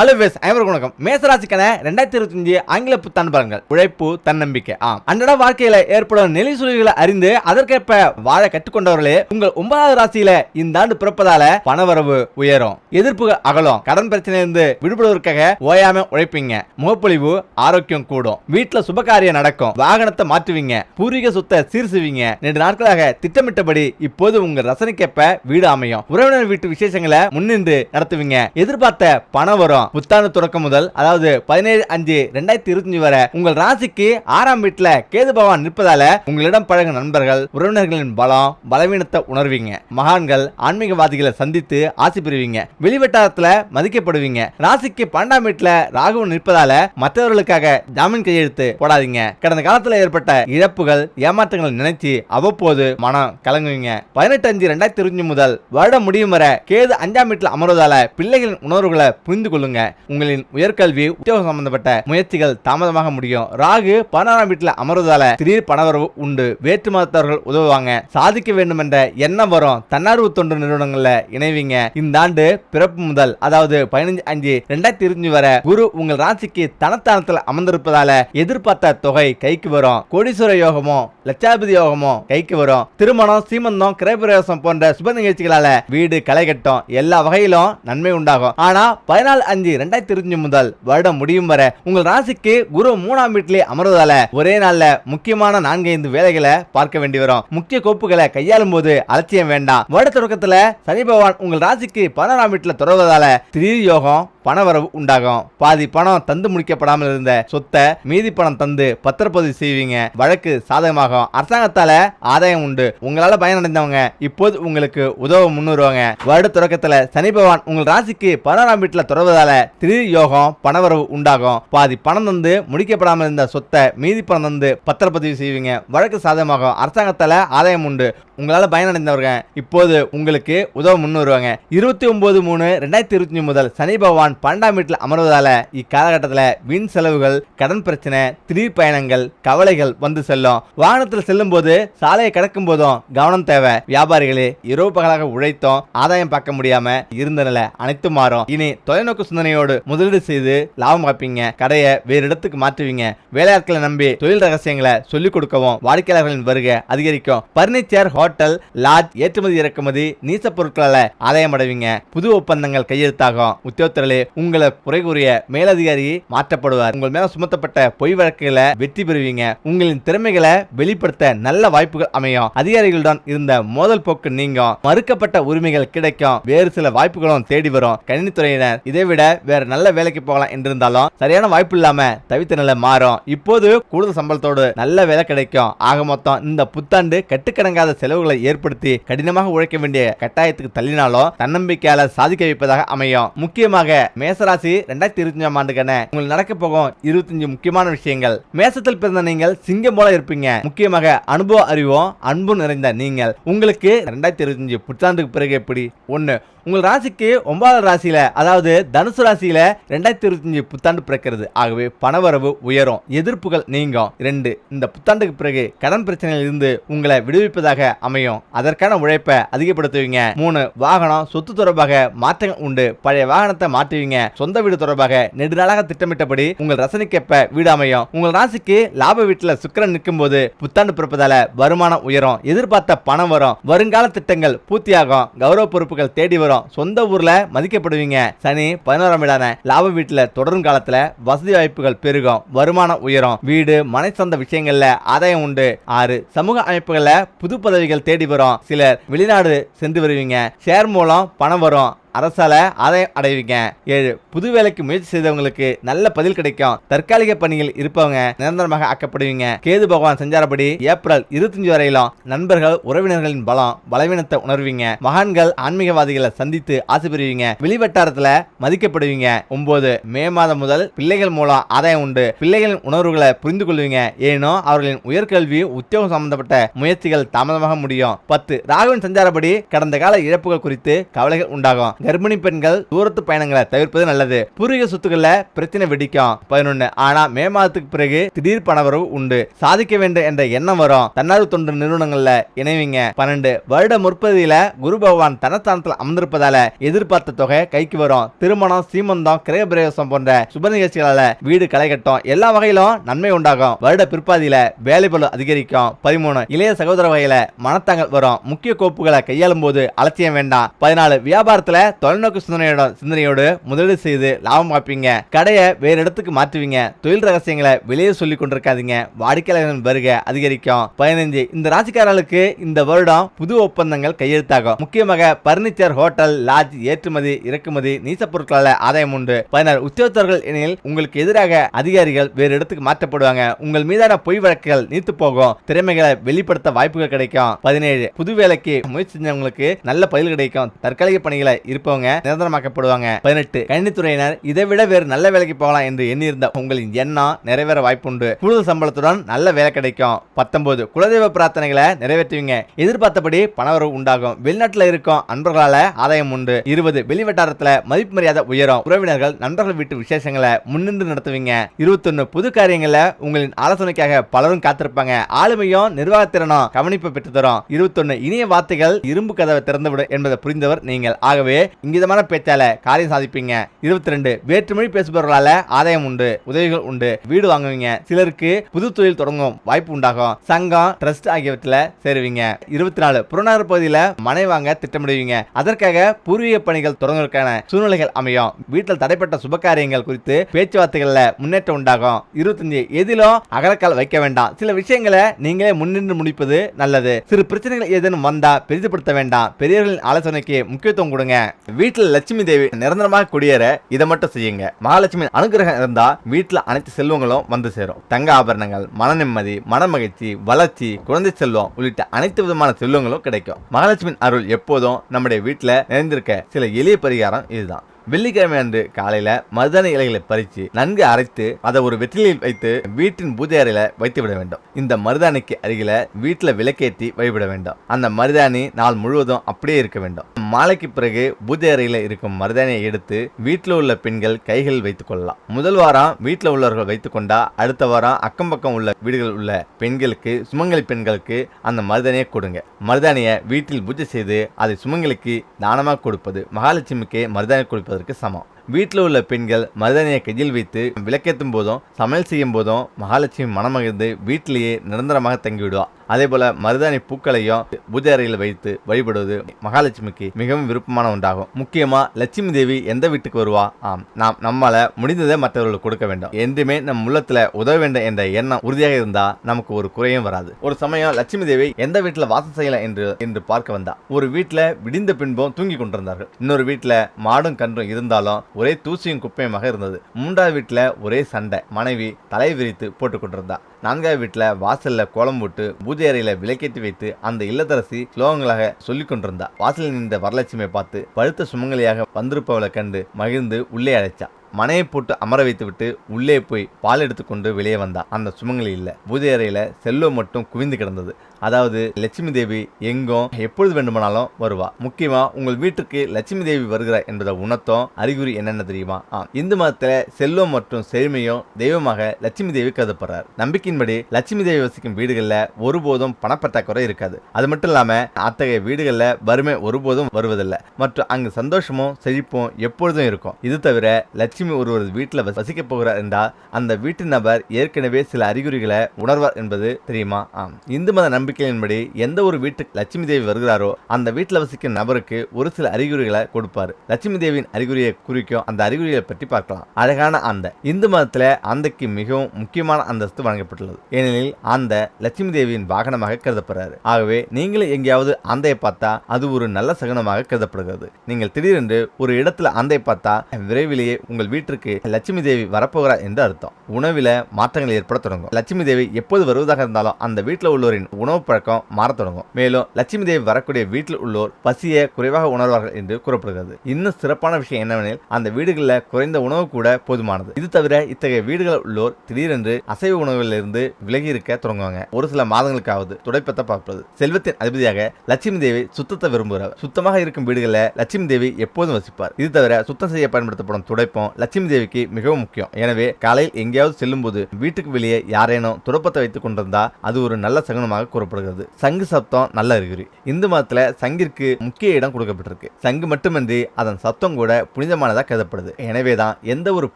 Hello ways அனைவருக்கும் வணக்கம். மேசராசிக்கான ரெண்டாயிரத்தி இருபத்தி அஞ்சு ஆங்கில புத்தாண்டு பலன்கள். உழைப்பு தன்னம்பிக்கை ஆம். அன்றாட வாழ்க்கையில ஏற்படும் நிலை சூழல்களை அறிந்து அதற்கேற்ப வாழ கற்றுக்கொண்டவர்களே உங்கள் ஒன்பதாவது ராசியில இந்த ஆண்டு பிறப்பதால பணவரவு உயரும். எதிர்ப்புகள் அகலும். கடன் பிரச்சனையிலிருந்து விடுபடுவதற்காக ஓயாம உழைப்பீங்க. முகப்பொழிவு ஆரோக்கியம் கூடும். வீட்டுல சுபகாரியம் நடக்கும். வாகனத்தை மாற்றுவீங்க. பூர்வீக சொத்தை சீர் செய்வீங்க ரெண்டு நாட்களாக திட்டமிட்டபடி இப்போது உங்க ரசனைக்கேற்ப வீடு அமையும். உறவினர் வீட்டு விசேஷங்களை முன்னின்று நடத்துவீங்க. எதிர்பார்த்த பணம் வரும் புத்தாண்டு தொடக்கம் முதல் அதாவது பதினேழு அஞ்சு ரெண்டாயிரத்தி இருபத்தஞ்சு வரை உங்கள் ராசிக்கு ஆறாம் வீட்டில் கேது பகவான் நிற்பதால உங்களிடம் பழகும் நண்பர்கள் உறவினர்களின் பலம் பலவீனத்தை உணர்வீங்க. மகான்கள் ஆன்மீகவாதிகளை சந்தித்து ஆசி பெறுவீங்க. வெளிவட்டாரத்தில் மதிக்கப்படுவீங்க. ராசிக்கு பன்னெண்டாம் வீட்டில் ராகுவன் நிற்பதால மற்றவர்களுக்காக ஜாமீன் கையெழுத்து போடாதீங்க. கடந்த காலத்தில் ஏற்பட்ட இழப்புகள் ஏமாற்றங்களை நினைச்சு அவ்வப்போது மனம் கலங்குவீங்க. பதினெட்டு அஞ்சு ரெண்டாயிரத்தி இருபத்தி முதல் வருடம் முடியும் வரை கேது அஞ்சாம் வீட்டில் அமர்வதால பிள்ளைகளின் உணர்வுகளை புரிந்து கொள்ளுங்க. உங்களின் உயர்கல்வி உத்தியோகம் சம்பந்தப்பட்ட முயற்சிகள் தாமதமாக முடியும். ராகு பதினாறாம் வீட்டில் அமர்வதால திடீர் பணவரவு உண்டு. வேற்று மதத்தவர்கள் உதவுவாங்க. சாதிக்க வேண்டும் என்ற எண்ணம் வரும். தன்னார்வ தொண்டு நிறுவனங்கள்ல இணைவீங்க. இந்த ஆண்டு பிறப்பு முதல் அதாவது பதினஞ்சு அஞ்சு ரெண்டாயிரத்தி இருபத்தி வரை குரு உங்கள் ராசிக்கு தனத்தானத்தில் அமர்ந்திருப்பதால எதிர்பார்த்த தொகை கைக்கு வரும். கோடீஸ்வர யோகமும் லட்சாதிபதி யோகமும் கைக்கு வரும். திருமணம் சீமந்தம் கிரைபிரவேசம் போன்ற சுப நிகழ்ச்சிகளால வீடு களை கட்டும் எல்லா வகையிலும் நன்மை உண்டாகும். ஆனா பதினாலு அஞ்சு ரெண்டாயிரத்தி இருபத்தி முதல் வருடம் முடியும் வரை உங்கள் ராசிக்கு குரு மூணாம் வீட்டிலே அமர்வதால ஒரே நாள்ல முக்கியமான நான்கு ஐந்து வேலைகளை பார்க்க வேண்டி வரும். முக்கிய கோப்புகளை கையாளும் போது அலட்சியம் வேண்டாம். வருட தொடக்கத்துல சனி பகவான் உங்கள் ராசிக்கு பதினாறாம் வீட்டுல தொடர்வதால திடீர் யோகம் பணவரவு உண்டாகும். பாதி பணம் தந்து முடிக்கப்படாமல் இருந்த சொத்தை மீதி பணம் தந்து பத்திரப்பதிவு செய்வீங்க. வழக்கு சாதகமாக ஆகும் அரசாங்கத்தால ஆதாயம் உண்டு. உங்களால பயனடைந்தவங்க இப்போது உங்களுக்கு உதவ முன்னுருவாங்க வருட தொடக்கத்துல சனி பகவான் உங்கள் ராசிக்கு பதினாறாம் வீட்டுல தொடர்வதால திடீர் யோகம் பணவரவு உண்டாகும். பாதி பணம் தந்து முடிக்கப்படாமல் இருந்த சொத்தை மீதி பணம் தந்து பத்திரப்பதிவு செய்வீங்க. வழக்கு சாதகமாகும். அரசாங்கத்தால ஆதாயம் உண்டு. உங்களால பயனடைந்தவங்க இப்போது உங்களுக்கு உதவ முன்னுருவாங்க இருபத்தி ஒன்பது மூணு ரெண்டாயிரத்தி இருபத்தி முதல் சனி பகவான் பன்னெண்டாம் வீட்டில் அமர்வதால இக்காலகட்டத்தில் வீண் செலவுகள் கடன் பிரச்சனை திடீர் பயணங்கள் கவலைகள் வந்து செல்லும். வாகனத்தில் செல்லும் போது சாலையை கடக்கும் போதும் கவனம் தேவை. வியாபாரிகளே இரவு பகலாக உழைத்தோம். ஆதாயம் பார்க்க முடியாம இருந்த நிலை அனைத்து மாறும். இனி தொலைநோக்கு சிந்தனையோடு முதலீடு செய்து லாபம் பார்ப்பீங்க கடையை வேறு இடத்துக்கு மாற்றுவீங்க. வேலையாட்களை நம்பி தொழில் ரகசியங்களை சொல்லிக் கொடுக்கவும் வாடிக்கையாளர்களின் வருகை அதிகரிக்கும். பர்னிச்சர் ஹோட்டல் லாட்ஜ் ஏற்றுமதி இறக்குமதி நீச பொருட்களால ஆதாயம் அடைவீங்க. புது ஒப்பந்தங்கள் கையெழுத்தாகும். உத்தியோகத்தர்களே உங்களை குறை கூறிய மேலதிகாரி மாற்றப்படுவார். உங்கள் மேல சுமத்தப்பட்ட பொய் வழக்குகளை வெற்றி பெறுவீங்க. உங்களின் திறமைகளை வெளி வெளிப்படுத்த நல்ல வாய்ப்புகள் அமையும். அதிகாரிகளுடன் இருந்த மோதல் போக்கு நீங்கும். மறுக்கப்பட்ட உரிமைகள் கிடைக்கும். வேறு சில வாய்ப்புகளும் தேடி வரும். கணினித்துறையினர் இதை விட வேற நல்ல வேலைக்கு போகலாம் என்றிருந்தாலும் சரியான வாய்ப்பு இல்லாம தவித்த நிலை மாறும். இப்போது கூடுதல் சம்பளத்தோடு நல்ல வேலை கிடைக்கும். ஆக மொத்தம் இந்த புத்தாண்டு கட்டுக்கடங்காத செலவுகளை ஏற்படுத்தி கடினமாக உழைக்க வேண்டிய கட்டாயத்துக்கு தள்ளினாலும் தன்னம்பிக்கையால சாதிக்க வைப்பதாக அமையும். முக்கியமாக மேசராசி ரெண்டாயிரத்தி இருபத்தி அஞ்சாம் ஆண்டுக்கான உங்களுக்கு நடக்க போகும் இருபத்தஞ்சு முக்கியமான விஷயங்கள். மேசத்தில் பிறந்த நீங்கள் சிங்கம் போல இருப்பீங்க. முக்கியமாக அனுபவ அறிவும் அன்பு நிறைந்த நீங்கள். உங்களுக்கு ரெண்டாயிரத்தி இருபத்தஞ்சு புத்தாண்டுக்கு பிறகு எப்படி? ஒன்று உங்கள் ராசிக்கு ஒன்பதாவது ராசியில் அதாவது தனுசு ராசியில் ரெண்டாயிரத்தி இருபத்தஞ்சு புத்தாண்டு பிறக்கிறது. ஆகவே பணவரவு உயரும். எதிர்ப்புகள் நீங்கும். ரெண்டு இந்த புத்தாண்டுக்கு பிறகு கடன் பிரச்சனையில் இருந்து உங்களை விடுவிப்பதாக அமையும். அதற்கான உழைப்பை அதிகப்படுத்துவீங்க. மூணு வாகனம் சொத்து தொடர்பாக மாற்றங்கள் உண்டு. பழைய வாகனத்தை மாற்றுவீங்க. சொந்த வீடு தொடர்பாக நெடுநாளாக திட்டமிட்டபடி உங்கள் ரசனைக்கேற்ப வீடு அமையும். உங்கள் ராசிக்கு லாப வீட்டில் சுக்கரன் நிற்கும் போது புத்தாண்டு பிறப்பதால வருமானம் உயரும். எதிர்பார்த்த பணம் வரும். வருங்கால திட்டங்கள் பூர்த்தியாகும். கௌரவ பொறுப்புகள் தேடி வரும். சொந்த ஊர்ல மதிக்கப்படுவீங்க. சனி பதினோராம் வீடான லாப வீட்டுல தொடரும் காலத்துல வசதி வாய்ப்புகள் பெருகும். வருமானம் உயரும். வீடு மனை சொந்த விஷயங்கள்ல ஆதாயம் உண்டு. ஆறு சமூக அமைப்புகள்ல புது பதவிகள் தேடி வரும். சிலர் வெளிநாடு சென்று வருவீங்க. ஷேர் மூலம் பணம் வரும். அரசால ஆதாயம் அடைவீங்க. ஏழு புது வேலைக்கு முயற்சி செய்தவங்களுக்கு நல்ல பதில் கிடைக்கும். தற்காலிக பணியில் இருப்பவங்க நிரந்தரமாக ஆக்கப்படுவீங்க. கேது பகவான் செஞ்சாரபடி ஏப்ரல் இருபத்தஞ்சு வரையிலும் நண்பர்கள் உறவினர்களின் பலம் பலவீனத்தை உணர்வீங்க. மகான்கள் ஆன்மீகவாதிகளை சந்தித்து ஆசை பெறுவீங்க. வெளிவட்டாரத்துல மதிக்கப்படுவீங்க. ஒன்பது மே மாதம் முதல் பிள்ளைகள் மூலம் ஆதாயம் உண்டு. பிள்ளைகளின் உணர்வுகளை புரிந்து கொள்வீங்க. ஏனோ அவர்களின் உயர்கல்வி உத்தியோகம் சம்பந்தப்பட்ட முயற்சிகள் தாமதமாக முடியும். பத்து ராகுவின் சஞ்சாரப்படி கடந்த கால இழப்புகள் குறித்து கவலைகள் உண்டாகும். கர்ப்பிணி பெண்கள் தூரத்து பயணங்களை தவிர்ப்பது நல்லது. பூர்வீக சொத்துக்கள்ல பிரச்சனை வெடிக்கும். பதினொன்னு. ஆனா மே மாதத்துக்கு பிறகு திடீர் பணவரவு உண்டு. சாதிக்க வேண்டும் என்ற எண்ணம் வரும். தன்னார்வ தொண்டு நிறுவனங்கள்ல இணைவீங்க. பன்னெண்டு. வருட முற்பதியில குரு பகவான் தனஸ்தானத்தில் அமர்ந்திருப்பதால எதிர்பார்த்த தொகை கைக்கு வரும். திருமணம் சீமந்தம் கிரக பிரவேசம் போன்ற சுப நிகழ்ச்சிகளால வீடு களை கட்டும். எல்லா வகையிலும் நன்மை உண்டாகும். வருட பிற்பாதியில வேலைபளு அதிகரிக்கும். பதிமூணு. இளைய சகோதர வகையில மனத்தாங்கள் வரும். முக்கிய கோப்புகளை கையாளும் போது அலட்சியம் வேண்டாம். பதினாலு. வியாபாரத்துல தொலைநோக்கு சிந்தனையோட சிந்தனையோடு முதலீடு செய்து லாபம் பார்ப்பீங்க. கடையை வேறு இடத்துக்கு மாற்றுவீங்க. தொழில் ரகசியங்களை வெளியே சொல்லி கொண்டிருக்காதீங்க. வாடிக்கையாளர்களின் வருகை அதிகரிக்கும். பதினைஞ்சு இந்த ராசிக்காரர்களுக்கு இந்த வருடம் புது ஒப்பந்தங்கள் கையெழுத்தாகும். முக்கியமாக பர்னிச்சர் ஹோட்டல் லாட்ஜ் ஏற்றுமதி இறக்குமதி நீச பொருட்களால் ஆதாயம் உண்டு. பதினாறு உத்தியோகத்தர்கள் எனில் உங்களுக்கு எதிராக அதிகாரிகள் வேறு இடத்துக்கு மாற்றப்படுவாங்க. உங்கள் மீதான பொய் வழக்குகள் நீத்து போகும். திறமைகளை வெளிப்படுத்த வாய்ப்புகள் கிடைக்கும். பதினேழு புது வேலைக்கு முயற்சி செஞ்சவங்களுக்கு நல்ல பதில் கிடைக்கும். தற்காலிக பணிகளை இருப்பவங்க நிரந்தரமாக்கப்படுவாங்க. பதினெட்டு கணினித்துறையினர் இதை விட வேறு நல்ல வேலைக்கு போகலாம் என்று எண்ணியிருந்த உங்களின் எண்ணம் நிறைவேற வாய்ப்புண்டு. கூடுதல் சம்பளத்துடன் நல்ல வேலை கிடைக்கும். பத்தொன்பது குலதெய்வ பிரார்த்தனைகளை நிறைவேற்றுவீங்க. எதிர்பார்த்தபடி பணவரவு உண்டாகும். வெளிநாட்டில் இருக்கும் அன்பர்களால ஆதாயம் உண்டு. இருபது வெளிவட்டாரத்துல மதிப்பு மரியாதை உயரும். உறவினர்கள் நண்பர்கள் வீட்டு விசேஷங்களை முன்னின்று நடத்துவீங்க. இருபத்தொன்னு புது காரியங்களை உங்களின் ஆலோசனைக்காக பலரும் காத்திருப்பாங்க. ஆளுமையும் நிர்வாகத்திறனும் கவனிப்பு பெற்று தரும் இருபத்தொன்னு இனிய வார்த்தைகள் இரும்பு கதவை திறந்துவிடும் என்பதை புரிந்தவர் நீங்கள். ஆகவே இங்கிதமான பேச்சால காரியம் சாதிப்பீங்க. இருபத்தி ரெண்டு வேற்றுமொழி பேசுபவர்களால ஆதாயம் உண்டு உதவிகள் உண்டு. வீடு வாங்குவீங்க. சிலருக்கு புது தொழில் தொடங்கும் வாய்ப்பு உண்டாகும். சங்கம் ட்ரஸ்ட் ஆகியவற்றில் சேருவீங்க. இருபத்தி நாலு புறநகர் பகுதியில் மனை வாங்க திட்டமிடுவீங்க. அதற்காக பூர்வீக பணிகள் தொடங்குவதற்கான சூழ்நிலைகள் அமையும். வீட்டில் தடைப்பட்ட சுபகாரியங்கள் குறித்து பேச்சுவார்த்தைகளில் முன்னேற்றம் உண்டாகும். இருபத்தஞ்சு எதிலும் அகலக்கால் வைக்க வேண்டாம். சில விஷயங்களை நீங்களே முன்னின்று முடிப்பது நல்லது. சிறு பிரச்சனைகள் ஏதேனும் வந்தா பெரிதுபடுத்த வேண்டாம். பெரியவர்களின் ஆலோசனைக்கு முக்கியத்துவம் கொடுங்க. வீட்டில் லட்சுமி தேவி நிரந்தரமாக குடியேற இதை மட்டும் செய்யுங்க. மகாலட்சுமி அனுகிரகம் இருந்தா வீட்டில் அனைத்து செல்வங்களும் வந்து சேரும். தங்க ஆபரணங்கள் மன நிம்மதி மன மகிழ்ச்சி வளர்ச்சி குழந்தை செல்வம் உள்ளிட்ட அனைத்து விதமான செல்வங்களும் கிடைக்கும். மகாலட்சுமி அருள் எப்போதும் நம்முடைய வீட்டில் நிறைந்திருக்க சில எளிய பரிகாரம் இதுதான். வெள்ளிக்கிழமை அன்று காலையில மருதாணி இலைகளை பறித்து நன்கு அரைத்து அதை ஒரு வெற்றிலையில் வைத்து வீட்டின் பூஜை அறையில வைத்து விட வேண்டும். இந்த மருதாணிக்கு அருகில வீட்டில் விளக்கேற்றி வழிபட வேண்டும். அந்த மருதாணி நாள் முழுவதும் அப்படியே இருக்க வேண்டும். மாலைக்கு பிறகு பூஜை அறையில இருக்கும் மருதாணியை எடுத்து வீட்டில் உள்ள பெண்கள் கைகளில் வைத்துக் கொள்ளலாம். முதல் வாரம் வீட்டில் உள்ளவர்கள் வைத்துக் கொண்டா அடுத்த வாரம் அக்கம் பக்கம் உள்ள வீடுகளில் உள்ள பெண்களுக்கு சுமங்கலி பெண்களுக்கு அந்த மருதாணியை கொடுங்க. மருதாணியை வீட்டில் பூஜை செய்து அதை சுமங்கலிக்கு தானமாக கொடுப்பது மகாலட்சுமிக்கு மருதாணி இருப்பதற்கு சமம். வீட்டில் உள்ள பெண்கள் மருதாணியை கையில் வைத்து விளக்கேற்றும் போதும் சமையல் செய்யும் போதும் மகாலட்சுமி மனமகிழ்ந்து வீட்டிலேயே நிரந்தரமாக தங்கிவிடுவா. அதே போல மருதாணி பூக்களையும் பூஜை அறையில் வைத்து வழிபடுவது மகாலட்சுமிக்கு மிகவும் விருப்பமான ஒன்றாகும். முக்கியமா லட்சுமி தேவி எந்த வீட்டுக்கு வருவா? ஆம் நாம் நம்மால முடிந்ததை மற்றவர்களுக்கு கொடுக்க வேண்டும். என்றுமே நம் உள்ளத்துல உதவ வேண்டும் என்ற எண்ணம் உறுதியாக இருந்தா நமக்கு ஒரு குறையும் வராது. ஒரு சமயம் லட்சுமி தேவி எந்த வீட்டுல வாசம் செய்யலாம் என்று என்று பார்க்க வந்தா. ஒரு வீட்டுல விடிந்த பின்பும் தூங்கி கொண்டிருந்தார்கள். இன்னொரு வீட்டுல மாடும் கன்றும் இருந்தாலும் ஒரே தூசியும் குப்பையுமாக இருந்தது. மூன்றாவது வீட்டில் ஒரே சண்டை. மனைவி தலை விரித்து போட்டு கொண்டிருந்தா. நான்காவது வீட்டில் வாசலில் கோலம் போட்டு பூஜை அறையில் விளக்கேற்றி வைத்து அந்த இல்லத்தரசி ஸ்லோகங்களாக சொல்லிக் கொண்டிருந்தா. வாசலில் நின்ற வரலட்சுமியை பார்த்து பழுத்த சுமங்கலியாக வந்திருப்பவளை கண்டு மகிழ்ந்து உள்ளே அழைச்சா. மனையை போட்டு அமர வைத்துவிட்டு உள்ளே போய் பால் எடுத்துக்கொண்டு வெளியே வந்தா. அந்த சுமங்கலி இல்ல. பூஜை அறையில செல்லோ மட்டும் குவிந்து கிடந்தது. அதாவது லட்சுமி தேவி எங்கும் எப்பொழுது வேண்டுமானாலும் வருவா. முக்கியமா உங்கள் வீட்டுக்கு லட்சுமி தேவி வருகிறார் என்பதை உணர்த்தும் அறிகுறி என்னென்ன தெரியுமா? இந்து மதத்துல செல்வம் மற்றும் செழுமையும் தெய்வமாக லட்சுமி தேவி கருதப்படுறார். நம்பிக்கையின்படி லட்சுமி தேவி வசிக்கும் வீடுகள்ல ஒருபோதும் பணப்பற்றாக்குறை இருக்காது. அது மட்டும் இல்லாம அத்தகைய வீடுகள்ல வறுமை ஒருபோதும் வருவதில்லை. மற்றும் அங்கு சந்தோஷமும் செழிப்பும் எப்பொழுதும் இருக்கும். இது தவிர லட்சுமி லட்சுமி ஒருவரது வீட்டில் வசிக்க போகிறார் என்றால் அந்த வீட்டு நபர் ஏற்கனவே சில அறிகுறிகளை உணர்வார் என்பது தெரியுமா? ஆம். இந்து மத நம்பிக்கையின்படி எந்த ஒரு வீட்டுக்கு லட்சுமி தேவி வருகிறாரோ அந்த வீட்டில் வசிக்கும் நபருக்கு ஒரு சில அறிகுறிகளை கொடுப்பார். லட்சுமி தேவியின் அறிகுறியை குறிக்கும் அந்த அறிகுறிகளை பற்றி பார்க்கலாம். அழகான அந்த. இந்து மதத்தில் அந்தைக்கு மிகவும் முக்கியமான அந்தஸ்து வழங்கப்பட்டுள்ளது. ஏனெனில் அந்த லட்சுமி தேவியின் வாகனமாக கருதப்படுறாரு. ஆகவே நீங்களும் எங்கேயாவது அந்தையை பார்த்தா அது ஒரு நல்ல சகுனமாக கருதப்படுகிறது. நீங்கள் திடீரென்று ஒரு இடத்துல அந்தை பார்த்தா விரைவிலேயே உங்கள் வீட்டிற்கு லட்சுமி தேவி வரப்போகிறார் என்று அர்த்தம். உணவில் மாற்றங்கள் ஏற்பட தொடங்கும். லட்சுமி தேவி எப்போது வருவதாக இருந்தாலும் அந்த வீட்டில் உள்ளோரின் உணவு பழக்கம் மாறத் தொடங்கும். மேலும் லட்சுமி தேவி வரக்கூடிய வீட்டில் உள்ளோர் பசியை குறைவாக உணர்வார்கள் என்று கூறப்படுகிறது. இன்னும் சிறப்பான விஷயம் என்னவெனில் அந்த வீடுகளில் குறைந்த உணவு கூட போதுமானது. இது தவிர இத்தகைய வீடுகளில் உள்ளோர் திடீரென்று அசைவ உணவுகளிலிருந்து விலகி இருக்க தொடங்குவாங்க. ஒரு சில மாதங்களுக்காவது துடைப்பத்தை பார்ப்பது. செல்வத்தின் அதிபதியாக லட்சுமி தேவி சுத்தத்தை விரும்புகிறார் சுத்தமாக இருக்கும் வீடுகளில் லட்சுமி தேவி எப்போதும் வசிப்பார். இது தவிர சுத்தம் செய்ய பயன்படுத்தப்படும் துடைப்பம் லட்சுமி தேவிக்கு மிகவும் முக்கியம். எனவே காலையில் எங்கேயாவது செல்லும்போது வீட்டுக்கு வெளியே யாரேனும் துடப்பத்தை வைத்துக் கொண்டிருந்தா அது ஒரு நல்ல சகுனமாக கூறப்படுகிறது. சங்கு சப்தம் நல்ல அறிகுறி. இந்து மதத்துல சங்கிற்கு முக்கிய இடம் கொடுக்கப்பட்டிருக்கு. சங்கு மட்டுமின்றி அதன் சத்தம் கூட புனிதமானதாக கருதப்படுது. எனவேதான் எந்த ஒரு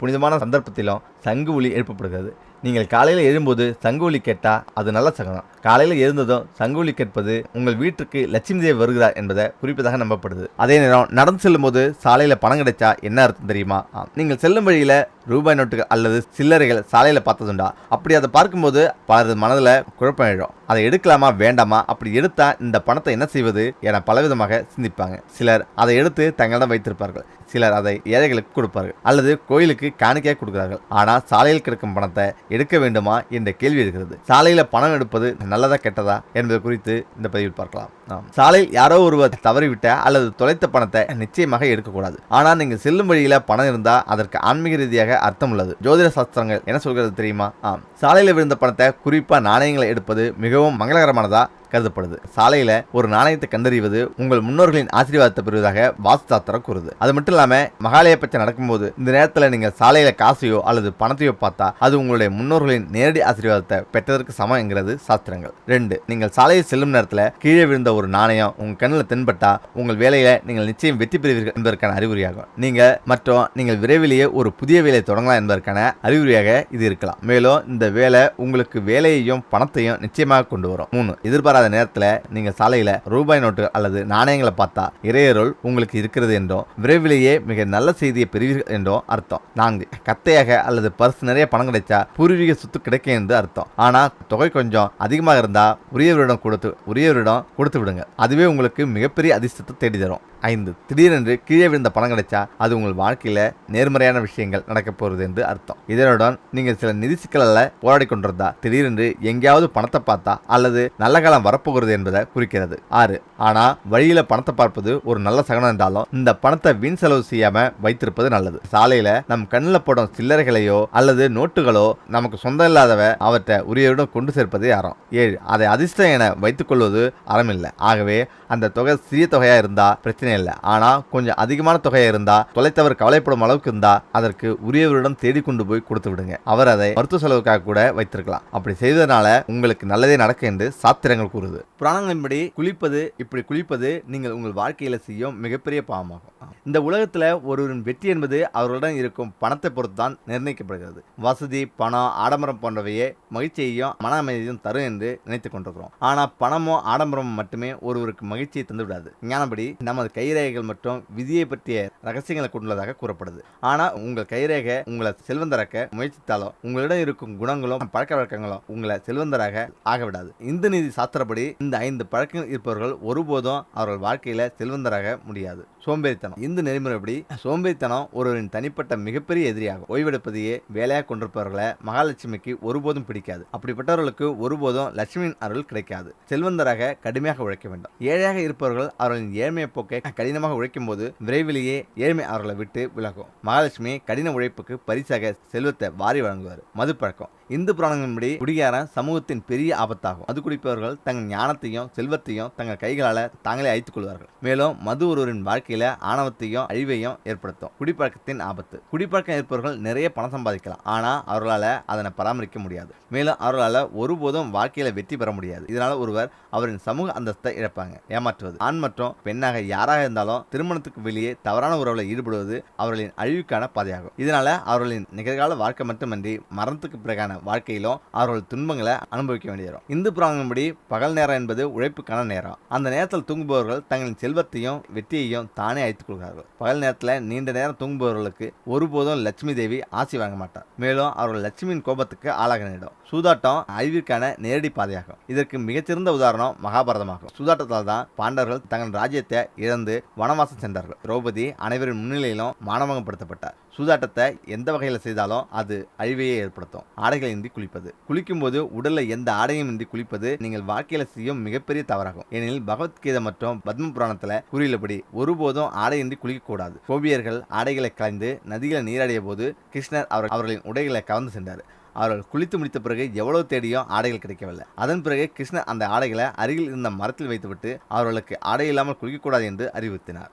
புனிதமான சந்தர்ப்பத்திலும் சங்கு ஒளி எழுப்பப்படுகிறது. நீங்கள் காலையில் எழும்போது சங்கு கேட்டால் அது நல்ல சகனம். காலையில் எழுந்ததும் சங்கு கேட்பது உங்கள் வீட்டுக்கு லட்சுமி தேவி வருகிறார் என்பதை குறிப்பதாக நம்பப்படுது. அதே நேரம் நடந்து செல்லும்போது சாலையில் பணம் கிடைச்சா என்ன அர்த்தம் தெரியுமா? நீங்கள் செல்லும் வழியில் ரூபாய் நோட்டுகள் அல்லது சில்லறைகள் சாலையில் பார்த்ததுண்டா? அப்படி அதை பார்க்கும்போது பலரது மனதில் குழப்பம் எழும். அதை எடுக்கலாமா வேண்டாமா? அப்படி எடுத்தா இந்த பணத்தை என்ன செய்வது என பலவிதமாக சிந்திப்பாங்க. சிலர் அதை எடுத்து தங்களிடம் வைத்திருப்பார்கள். சிலர் அதை ஏழைகளுக்கு கொடுப்பார்கள். அல்லது கோயிலுக்கு காணிக்கையாக கொடுக்கிறார்கள். ஆனால் சாலையில் கிடக்கும் பணத்தை எடுக்க வேண்டுமா என்ற கேள்வி இருக்கிறது சாலையில் பணம் எடுப்பது நல்லதா கெட்டதா என்பது குறித்து இந்த பதிவில் பார்க்கலாம். ஆம். சாலையில் யாரோ ஒருவர் தவறிவிட்ட அல்லது தொலைத்த பணத்தை நிச்சயமாக எடுக்கக்கூடாது. ஆனால் நீங்கள் செல்லும் வழியில் பணம் இருந்தால் அதற்கு ஆன்மீக ரீதியாக அர்த்தம் உள்ளது. ஜோதிட சாஸ்திரங்கள் என்ன சொல்கிறது தெரியுமா? ஆம். சாலையில் விழுந்த பணத்தை குறிப்பாக நாணயங்களை எடுப்பது மிகவும் மங்களகரமானதா? கருதப்படுது. சாலையில ஒரு நாணயத்தை கண்டறிவது உங்கள் முன்னோர்களின் ஆசீர்வாதத்தை பெறுவதாக வாஸ்து சாஸ்திரம் கூறுது. அது மட்டும் இல்லாம மகாலய பச்சை நடக்கும்போது இந்த நேரத்துல நீங்க சாலையில காசையோ அல்லது பணத்தையோ பார்த்தா அது உங்களுடைய முன்னோர்களின் நேரடி ஆசீர்வாதத்தை பெற்றதற்கு சமம் என்கிறது சாஸ்திரங்கள். ரெண்டு நீங்கள் சாலையில் செல்லும் நேரத்துல கீழே விழுந்த ஒரு நாணயம் உங்க கண்ணில் தென்பட்டா உங்கள் வேலையில நீங்கள் நிச்சயம் வெற்றி பெறுவீர்கள் என்பதற்கான அறிகுறியாகும். நீங்க மற்றும் நீங்கள் விரைவிலேயே ஒரு புதிய வேலையை தொடங்கலாம் என்பதற்கான அறிகுறியாக இது இருக்கலாம். மேலும் இந்த வேலை உங்களுக்கு வேலையையும் பணத்தையும் நிச்சயமாக கொண்டு வரும். மூணு எதிர்பாராத நேரத்தில் நீங்கள் சாலையில் ரூபாய் நோட்டு அல்லது நாணயங்களை பார்த்தா இறையருள் உங்களுக்கு இருக்கிறது என்றும் விரைவிலேயே மிக நல்ல செய்தியை பெறுவீர்கள் என்றும் அர்த்தம். நான்கு கத்தையாக அல்லது பர்ஸ் நிறைய பணம் கிடைச்சா பூர்வீக சொத்து கிடைக்கும் என்று அர்த்தம். ஆனால் தொகை கொஞ்சம் அதிகமாக இருந்தால் உரியவரிடம் கொடுத்து உரியவரிடம் கொடுத்து விடுங்க. அதுவே உங்களுக்கு மிகப்பெரிய அதிர்ஷ்டத்தை தேடி தரும். ஐந்து திடீரென்று கீழே விழுந்த பணம் கிடைச்சா அது உங்கள் வாழ்க்கையில் நேர்மறையான விஷயங்கள் நடக்க போகிறது என்று அர்த்தம். இதனுடன் நீங்கள் சில நிதி சிக்கலில் போராடி கொண்டிருந்தா திடீரென்று எங்கேயாவது பணத்தை பார்த்தா அல்லது நல்ல காலம் வரப்போகிறது என்பதை குறிக்கிறது. ஆறு ஆனா வழியில பணத்தை பார்ப்பது ஒரு நல்ல சகனம் என்றாலும் இந்த பணத்தை வீண் செலவு செய்யாம வைத்திருப்பது நல்லது. சாலையில நம் கண்ணில் போடும் சில்லறைகளையோ அல்லது நோட்டுகளோ நமக்கு சொந்தம் இல்லாதவ அவற்றை உரியவரிடம் கொண்டு சேர்ப்பது யாரும். ஏழு அதை அதிர்ஷ்டம் என வைத்துக் கொள்வது அறமில்லை ஆகவே அந்த தொகை சிறிய தொகையா இருந்தா பிரச்சனை இல்லை. ஆனா கொஞ்சம் அதிகமான தொகையா இருந்தா தொலைத்தவர் கவலைப்படும் அளவுக்கு இருந்தா அதற்கு உரியவரிடம் தேடி கொண்டு போய் கொடுத்து விடுங்க. அவர் அதை மருத்துவ செலவுக்காக கூட வைத்திருக்கலாம். அப்படி செய்வதனால உங்களுக்கு நல்லதே நடக்கும் என்று சாத்திரங்கள் கூறுது. புராணங்களின்படி குளிப்பது இப்படி குளிப்பது நீங்கள் உங்கள் வாழ்க்கையில செய்யும் மிகப்பெரிய பாவமாகும். இந்த உலகத்தில் ஒருவரின் வெற்றி என்பது அவர்களிடம் இருக்கும் பணத்தை பொறுத்து தான் நிர்ணயிக்கப்படுகிறது. வசதி பணம் ஆடம்பரம் போன்றவையே மகிழ்ச்சியையும் மன அமைதியையும் தரும் என்று நினைத்துக் கொண்டிருக்கிறோம். ஆனால் பணமும் ஆடம்பரமும் மட்டுமே ஒருவருக்கு மகிழ்ச்சியை தந்து விடாது ஞானப்படி நமது கைரேகைகள் மற்றும் விதியை பற்றிய ரகசியங்களை கொண்டுள்ளதாக கூறப்படுது. ஆனால் உங்கள் கைரேகை உங்களை செல்வந்தராக்க முயற்சித்தாலும் உங்களிடம் இருக்கும் குணங்களும் பழக்க வழக்கங்களும் உங்களை செல்வந்தராக ஆகவிடாது. இந்து நீதி சாஸ்திரப்படி இந்த ஐந்து பழக்கங்கள் இருப்பவர்கள் ஒருபோதும் அவர்கள் வாழ்க்கையில செல்வந்தராக முடியாது. சோம்பேறித்தனம். இந்து நெறிமுறைப்படி சோம்பேறித்தனம் ஒருவரின் தனிப்பட்ட மிகப்பெரிய எதிரியாகும். ஓய்வெடுப்பதையே வேலையாக கொண்டிருப்பவர்களை மகாலட்சுமிக்கு ஒருபோதும் பிடிக்காது. அப்படிப்பட்டவர்களுக்கு ஒருபோதும் லட்சுமியின் அருள் கிடைக்காது. செல்வந்தராக கடுமையாக உழைக்க வேண்டும். ஏழையாக இருப்பவர்கள் அவர்களின் ஏழ்மையை போக்கை கடினமாக உழைக்கும் போது விரைவிலேயே ஏழ்மை அவர்களை விட்டு விலகும். மகாலட்சுமி கடின உழைப்புக்கு பரிசாக செல்வத்தை வாரி வழங்குவார். மது பழக்கம் இந்து புராணங்களின்படி குடிகாரன் சமூகத்தின் பெரிய ஆபத்தாகும். மது குடிப்பவர்கள் தங்கள் ஞானத்தையும் செல்வத்தையும் தங்கள் கைகளால் தாங்களே அழித்துக் கொள்வார்கள். மேலும் மது ஒருவரின் வாழ்க்கையில ஆணவத்தையும் அழிவையும் ஏற்படுத்தும். குடிப்பழக்கத்தின் ஆபத்து. குடிப்பழக்கம் இருப்பவர்கள் நிறைய பணம் சம்பாதிக்கலாம். ஆனா அவர்களால் அதனை பராமரிக்க முடியாது. மேலும் அவர்களால் ஒருபோதும் வாழ்க்கையில வெற்றி பெற முடியாது. இதனால ஒருவர் அவரின் சமூக அந்தஸ்தை இழப்பாங்க. ஏமாற்றுவது. ஆண் மற்றும் பெண்ணாக யாராக இருந்தாலும் திருமணத்துக்கு வெளியே தவறான உறவில் ஈடுபடுவது அவர்களின் அழிவுக்கான பாதையாகும். இதனால அவர்களின் நிகழ்கால வாழ்க்கை மட்டுமன்றி மரணத்துக்கு பிறகான வாழ்க்கையிலும் அவர்கள் துன்பங்களை அனுபவிக்க வேண்டியது இந்து புராணங்களின்படி பகல் நேரம் என்பது உழைப்புக்கான நேரம். அந்த நேரத்தில் தூங்குபவர்கள் தங்களின் செல்வத்தையும் வெற்றியையும் தானே அழைத்துக் கொள்கிறார்கள். பகல் நேரத்தில் நீண்ட நேரம் தூங்குபவர்களுக்கு ஒருபோதும் லட்சுமி தேவி ஆசி வழங்க மாட்டார். மேலும் அவர்கள் லட்சுமியின் கோபத்துக்கு ஆளாக நேரிடும். சூதாட்டம் அழிவிற்கான நேரடி பாதையாகும். இதற்கு மிகச்சிறந்த உதாரணம் மகாபாரதமாகும். சூதாட்டத்தால் தான் பாண்டவர்கள் தங்கள் ராஜ்யத்தை இழந்து வனவாசம் சென்றார்கள். திரௌபதி அனைவரின் முன்னிலையிலும் மானவங்கப்படுத்தப்பட்டார் சூதாட்டத்தை எந்த வகையில் செய்தாலும் அது அழிவையே ஏற்படுத்தும். ஆடைகளின்றி குளிப்பது. குளிக்கும்போது உடல்ல எந்த ஆடையும் இன்றி குளிப்பது நீங்கள் வாழ்க்கையில செய்யும் மிகப்பெரிய தவறாகும். ஏனெனில் பகவத்கீதை மற்றும் பத்ம புராணத்துல கூறியுள்ளபடி ஒருபோதும் ஆடையின்றி குளிக்கக்கூடாது கோபியர்கள் ஆடைகளை கலைந்து நதிகளை நீராடிய போது கிருஷ்ணர் அவர் அவர்களின் உடைகளை கவர்ந்து சென்றார். அவர்கள் குளித்து முடித்த பிறகு எவ்வளவு தேடியும் ஆடைகள் கிடைக்கவில்லை. அதன் பிறகு கிருஷ்ணர் அந்த ஆடைகளை அருகில் இருந்த மரத்தில் வைத்துவிட்டு அவர்களுக்கு ஆடை இல்லாமல் குளிக்கக்கூடாது என்று அறிவுறுத்தினார்.